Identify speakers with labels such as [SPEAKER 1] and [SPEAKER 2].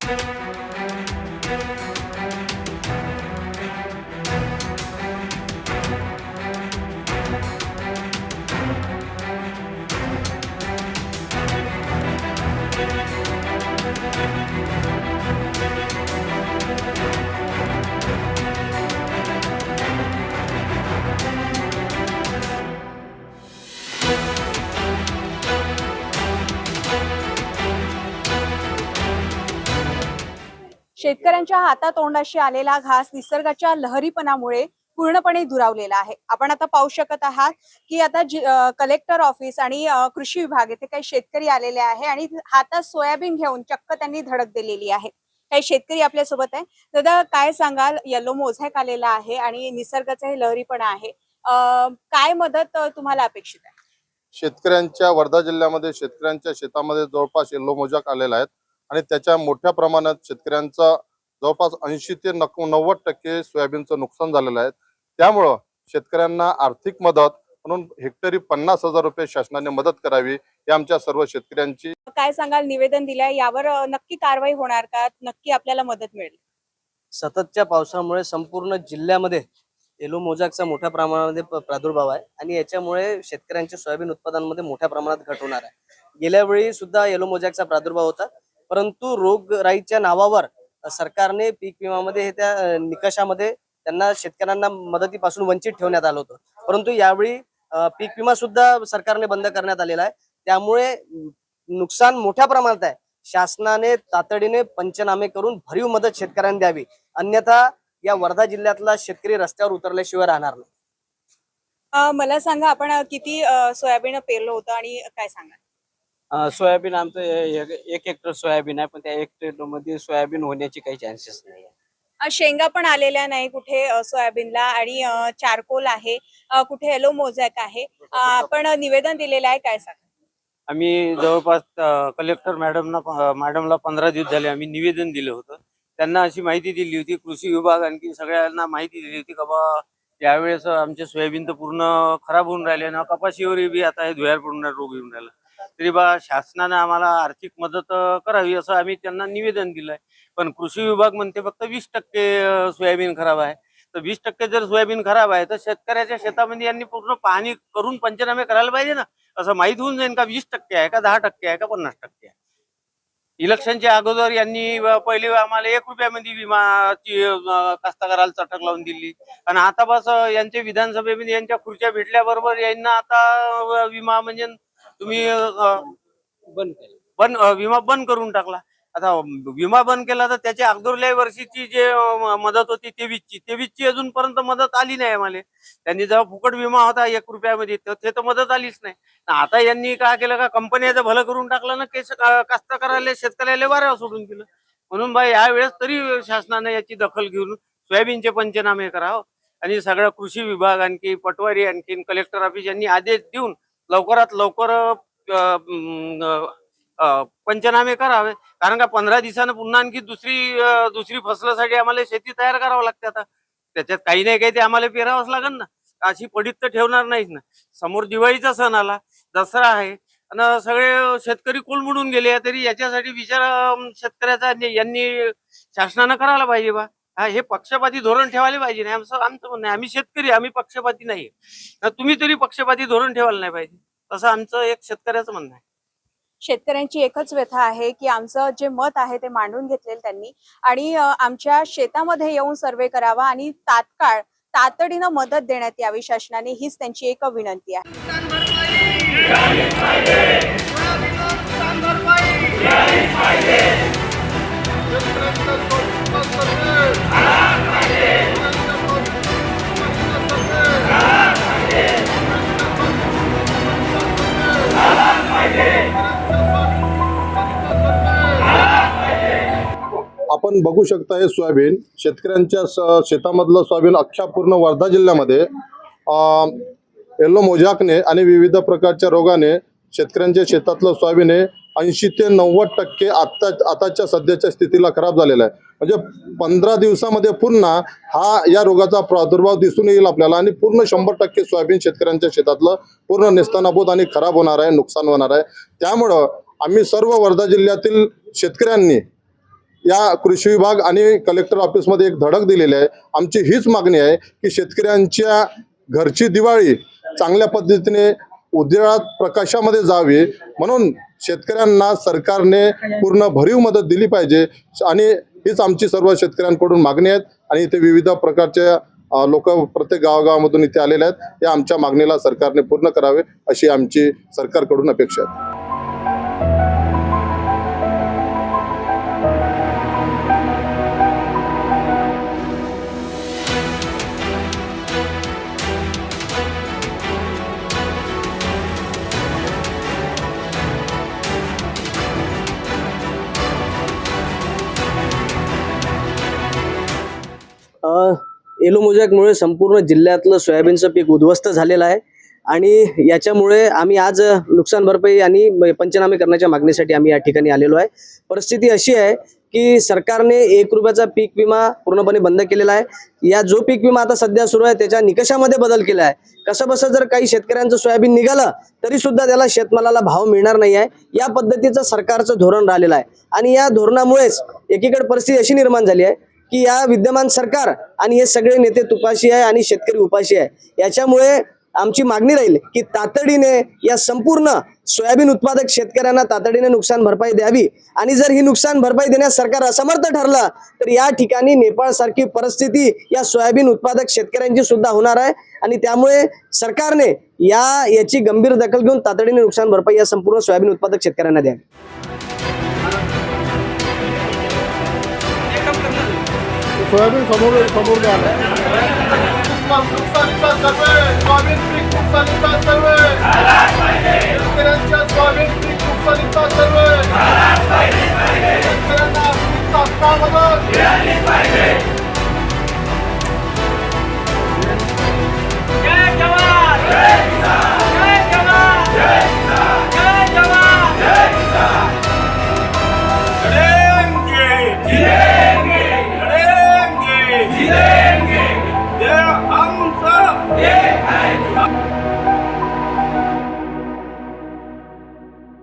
[SPEAKER 1] Thank you. शेतकऱ्यांच्या हातातोंडाशी आलेला घास निसर्गाच्या लहरीपणामुळे पूर्णपणे दुरावलेला आहे. आपण आता पाहू शकत आहात की आता कलेक्टर ऑफिस आणि कृषी विभाग येथे काही शेतकरी आलेले आहे आणि हातात सोयाबीन घेऊन चक्क त्यांनी धडक दिलेली आहे. काही शेतकरी आपल्यासोबत आहे. दादा काय सांगाल? येलो मोझॅक आलेला आहे आणि निसर्गाचा हे लहरीपणा आहे. काय मदत तुम्हाला अपेक्षित आहे?
[SPEAKER 2] शेतकऱ्यांच्या वर्धा जिल्ह्यामध्ये शेतकऱ्यांच्या शेतामध्ये जवळपास येल्लो मोजाक आलेला आहेत आणि त्याच्या मोठ्या प्रमाणात शेतकऱ्यांचा जवळपास ऐंशी ते नक- नव्वद टक्के सोयाबीनचं नुकसान झालेलं आहे. त्यामुळं शेतकऱ्यांना आर्थिक मदत म्हणून हेक्टरी पन्नास हजार रुपये शासनाने मदत करावी ही आमच्या सर्व शेतकऱ्यांची
[SPEAKER 1] काय सांगाल निवेदन दिलंय यावर नक्की कारवाई होणार का? नक्की आपल्याला मदत मिळेल.
[SPEAKER 3] सततच्या पावसामुळे संपूर्ण जिल्ह्यामध्ये एलो मोजाकचा मोठ्या प्रमाणामध्ये प्रादुर्भाव आहे आणि याच्यामुळे शेतकऱ्यांच्या सोयाबीन उत्पादनामध्ये मोठ्या प्रमाणात घट होणार आहे. गेल्या वेळी सुद्धा येलो मोजाकचा प्रादुर्भाव होता. परंतु रोगराईच्या नावावर सरकारने पीक विमामध्ये हे त्या निकषामध्ये त्यांना शेतकऱ्यांना मदतीपासून वंचित ठेवण्यात आलं होतं. परंतु यावेळी पीक विमा सुद्धा सरकारने बंद करण्यात आलेला आहे. त्यामुळे नुकसान मोठ्या प्रमाणात आहे. शासनाने तातडीने पंचनामे करून भरीव मदत शेतकऱ्यांना द्यावी. अन्यथा या वर्धा जिल्ह्यातला शेतकरी रस्त्यावर उतरल्याशिवाय राहणार नाही.
[SPEAKER 1] मला सांगा आपण किती सोयाबीन पेरलं होतं आणि काय सांगा
[SPEAKER 4] सोयाबीन आमचं एक एक हेक्टर सोयाबीन आहे पण त्या एक हेक्टरमध्ये सोयाबीन होण्याचे काही चान्सेस नाही
[SPEAKER 1] शेंगा पण आलेल्या नाही कुठे सोयाबीनला आणि चारकोल आहे. कुठे येलो मोझॅक आहे. आपण निवेदन दिलेलं आहे काय सांगा
[SPEAKER 4] आम्ही जवळपास कलेक्टर मॅडमना मॅडमला पंधरा दिवस झाले आम्ही निवेदन दिलं होतं. त्यांना अशी माहिती दिली होती कृषी विभाग आणखी सगळ्यांना माहिती दिली होती का बा यावेळेस आमचे सोयाबीन तर पूर्ण खराब होऊन राहिले ना कपाशीवर बी आता हे धुयार पडून रोग येऊन राहिला. तरी बा शासनाने आम्हाला आर्थिक मदत करावी असं आम्ही त्यांना निवेदन दिलंय. पण कृषी विभाग म्हणते फक्त वीस टक्के सोयाबीन खराब आहे. तर वीस टक्के जर सोयाबीन खराब आहे तर शेतकऱ्याच्या शेतामध्ये यांनी पूर्ण पाहणी करून पंचनामे करायला पाहिजे ना? असं माहीत होऊन जाईल का वीस टक्के आहे का दहा टक्के आहे का पन्नास टक्के आहे? इलेक्शनच्या अगोदर यांनी पहिले आम्हाला एक रुपयामध्ये विमाची कास्तकाराला चटक लावून दिली. आणि आता बस यांचे यांच्या विधानसभेमध्ये यांच्या खुर्च्या भेटल्याबरोबर यांना आता विमा म्हणजे तुम्ही
[SPEAKER 3] बंद केलं.
[SPEAKER 4] बंद अं, विमा बंद करून टाकला. आता विमा बंद केला तर त्याच्या अगोदरल्या वर्षीची जे मदत होती तेवीसची तेवीसची अजूनपर्यंत मदत आली नाही आम्हाला. त्यांनी जेव्हा फुकट विमा होता एक रुपयामध्ये तर ते तर मदत आलीच नाही. आता यांनी काय केलं का कंपन्याचं भलं करून टाकलं ना केस कास्तकाराला शेतकऱ्याला वाऱ्यावर सोडून दिलं. म्हणून बाई यावेळेस तरी शासनाने याची दखल घेऊन सोयाबीनचे पंचनामे करावं. आणि सगळं कृषी विभाग आणखी पटवारी आणखी कलेक्टर ऑफिस यांनी आदेश देऊन लवकरात लवकर पंचनामे करावे. कारण का पंधरा दिवसानं पुन्हा आणखी दुसरी दुसरी फसलासाठी आम्हाला शेती तयार करावं लागते आता. त्याच्यात काही नाही काही ते आम्हाला पेरावंच लागेल ना. अशी पडीत तर ठेवणार नाहीच ना. समोर दिवाळीचा सण आला दसरा आहे आणि सगळे शेतकरी कोलमडून गेले तरी याच्यासाठी विचार शेतकऱ्याचा यांनी शासनानं करायला पाहिजे बा. हा हे पक्षपाती धोरण ठेवायला पाहिजे नाही. आमचं आमचं म्हणणं आहे आम्ही शेतकरी आम्ही पक्षपाती नाही. तुम्ही तरी पक्षपाती धोरण ठेवायला नाही पाहिजे. तसं आमचं एक शेतकऱ्याचं म्हणणं आहे.
[SPEAKER 1] शेतकऱ्यांची एकच व्यथा आहे की आमचं जे मत आहे ते मांडून घेतलेलं त्यांनी. आणि आमच्या शेतामध्ये येऊन सर्वे करावा आणि तात्काळ तातडीनं मदत देण्यात यावी शासनाने हीच त्यांची एक विनंती आहे.
[SPEAKER 2] आपण बघू शकता हे सोयाबीन. शेतकऱ्यांच्या स- शेतामधलं सोयाबीन अख्ख्या पूर्ण वर्धा जिल्ह्यामध्ये येल्लो मोजाकने आणि विविध प्रकारच्या रोगाने शेतकऱ्यांच्या शेतातलं सोयाबीन हे ऐंशी ते नव्वद टक्के आता आताच्या सध्याच्या स्थितीला खराब झालेला आहे. म्हणजे पंधरा दिवसामध्ये पुन्हा हा या रोगाचा प्रादुर्भाव दिसून येईल आपल्याला आणि पूर्ण शंभर टक्के सोयाबीन शेतकऱ्यांच्या शेतातलं पूर्ण नेस्तनाभूत आणि खराब होणार आहे नुकसान होणार आहे. त्यामुळं आम्ही सर्व वर्धा जिल्ह्यातील शेतकऱ्यांनी या कृषी विभाग आणि कलेक्टर ऑफिसमध्ये एक धडक दिलेली आहे. आमची हीच मागणी आहे की शेतकऱ्यांच्या घरची दिवाळी चांगल्या पद्धतीने उद्याळात प्रकाशामध्ये जावी. म्हणून शेतकऱ्यांना सरकारने पूर्ण भरीव मदत दिली पाहिजे आणि हीच आमची सर्व शेतकऱ्यांकडून मागणी आहेत. आणि इथे विविध प्रकारचे लोक प्रत्येक गावागावामधून इथे आलेले आहेत. या आमच्या मागणीला सरकारने पूर्ण करावे अशी आमची सरकारकडून अपेक्षा आहे.
[SPEAKER 3] एलो मोजॅकमुळे संपूर्ण जिल्ह्यातलं सोयाबीनचं पीक उद्ध्वस्त झालेलं आहे. आणि याच्यामुळे आम्ही आज नुकसान भरपाई आणि पंचनामे करण्याच्या मागणीसाठी आम्ही या ठिकाणी आलेलो आहे. परिस्थिती अशी आहे की सरकारने एक रुपयाचा पीक विमा पूर्णपणे बंद केलेला आहे. या जो पीक विमा आता सध्या सुरू आहे त्याच्या निकषामध्ये बदल केला आहे. कसं बसं जर काही शेतकऱ्यांचं सोयाबीन निघालं तरी सुद्धा त्याला शेतमालाला भाव मिळणार नाही आहे. या पद्धतीचं सरकारचं धोरण राहिलेलं आहे. आणि या धोरणामुळेच एकीकडे परिस्थिती अशी निर्माण झाली आहे की या विद्यमान सरकार आणि हे सगळे नेते तुपाशी आहे आणि शेतकरी उपाशी आहे. याच्यामुळे आमची मागणी राहील की तातडीने या संपूर्ण सोयाबीन उत्पादक शेतकऱ्यांना तातडीने नुकसान भरपाई द्यावी. आणि जर ही नुकसान भरपाई देण्यास सरकार असमर्थ ठरलं तर या ठिकाणी नेपाळ सारखी परिस्थिती या सोयाबीन उत्पादक शेतकऱ्यांची सुद्धा होणार आहे. आणि त्यामुळे सरकारने या याची गंभीर दखल घेऊन तातडीने नुकसान भरपाई या संपूर्ण सोयाबीन उत्पादक शेतकऱ्यांना द्यावी.
[SPEAKER 2] सोयाबीन समोर समोर सर्वे सोयाबीन पीक नुकसानीचा सर्वे शेतकऱ्यांच्या सोयाबीन पीक नुकसानीचा सर्वे